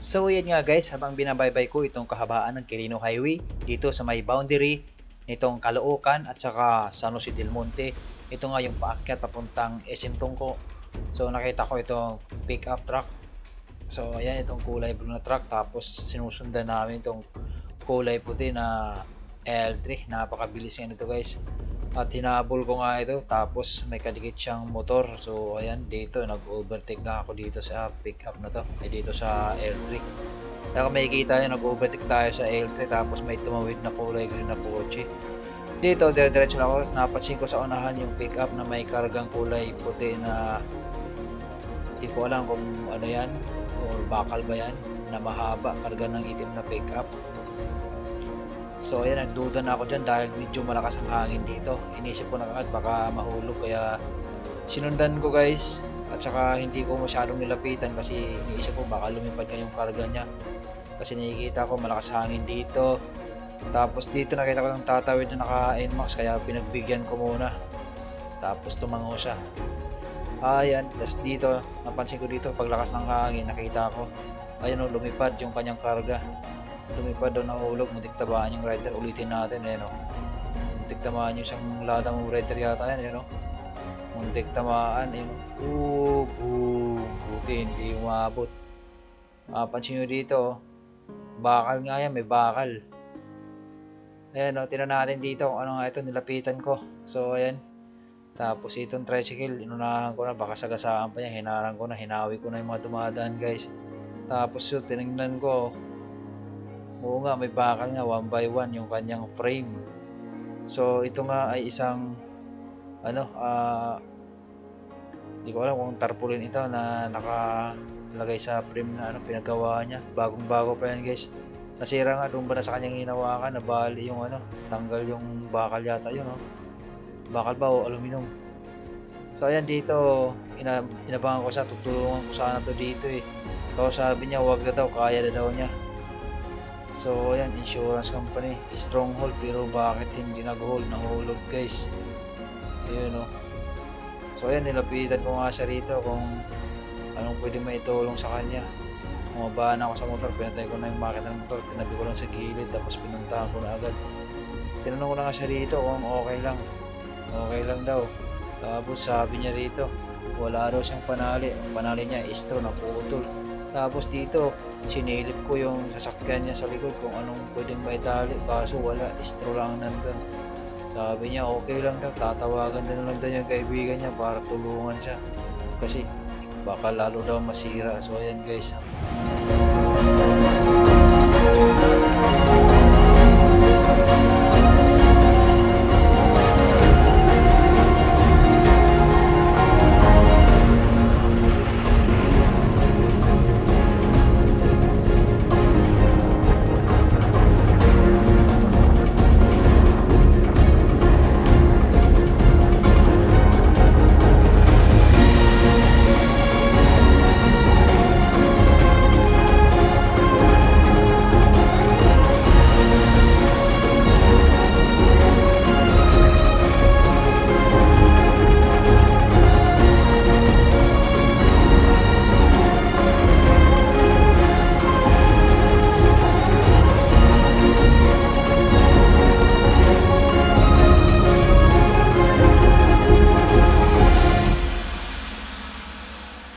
So yan nga guys, habang binabaybay ko itong kahabaan ng Quirino Highway dito sa may boundary nitong Caloocan at saka San Jose del Monte. Ito nga yung paakyat papuntang SM Tungko. So nakita ko itong pick up truck. So ayan itong kulay blue na truck tapos sinusundan namin itong kulay puti na L3. Napakabilis nga nito guys. At hinabol ko nga ito tapos may kadikit siyang motor. So ayan dito nag-overtake nga ako dito sa pickup na to. Ay dito sa L3. Kaya kung makikita nyo nag-overtake tayo sa L3 tapos may tumawid na kulay green na kotse. Dito dire-diretso lang ako. Napansin ko sa unahan yung pickup na may kargang kulay puti na hindi ko alam kung ano yan or bakal ba yan na mahaba karga ng itim na pickup. So ayan, nagduda na ako dyan dahil medyo malakas ang hangin dito. Inisip ko na agad baka mahulog kaya sinundan ko guys at saka hindi ko masyadong nilapitan kasi iniisip ko baka lumipad nga yung karga niya. Kasi nakikita ko malakas hangin dito. Tapos dito nakita ko ng tatawid na naka NMAX kaya pinagbigyan ko muna. Tapos tumango siya. Ayan, tapos dito, napansin ko dito paglakas ng hangin nakita ko. Ayan o, lumipad yung kanyang karga lumipad daw nahulog, muntik tabaan yung rider, ulitin natin, eh, no? Muntik tamaan yung isang lada mong rider yata yan, eh, no? Muntik tamaan, eh, no? Oo, boom, buti, hindi umabot. Mapansin nyo dito, oh. bakal nga yan, may bakal. Ayan, no? tinan natin dito kung ano nga ito, nilapitan ko. So, ayan. Tapos itong tricycle, inunahan ko na, baka sagasaan pa niya, hinarang ko na, hinawi ko na yung mga dumadaan, guys. Tapos yun, tinignan ko, Oo nga, may bakal nga, one by one yung kanyang frame. So, ito nga ay isang, ano, ah, hindi ko alam kung tarpaulin ito na nakalagay sa frame na ano, pinagawa niya. Bagong bago pa yan guys. Nasira nga doon ba na sa kanyang hinawakan, nabali yung ano, tanggal yung bakal yata yun, no? Bakal ba o aluminum? So, ayan dito, ina, inabangan ko siya, tutulungan ko sana to dito eh. So, sabi niya, wag na daw, kaya na daw niya. So, ayan, insurance company. Stronghold, pero bakit hindi nag-hold? Nahulog, guys. Ayun, no. So, ayan, nilapitan ko nga siya rito kung anong pwede maitulong sa kanya. Umabaan ako sa motor, pinatay ko na yung makina ng motor, pinabi ko lang sa gilid, tapos pinuntahan ko na agad. Tinanong ko na nga siya rito kung okay lang. Okay lang daw. Tapos sabi niya rito, wala daw siyang panali. Ang panali niya, istro na putol. Tapos dito, sinilip ko yung sasakyan niya sa likod kung anong pwedeng maitali kaso wala, istro lang nandun. Sabi niya okay lang daw, tatawagan din lang daw yung kaibigan niya para tulungan siya. Kasi baka lalo daw masira. So ayan guys,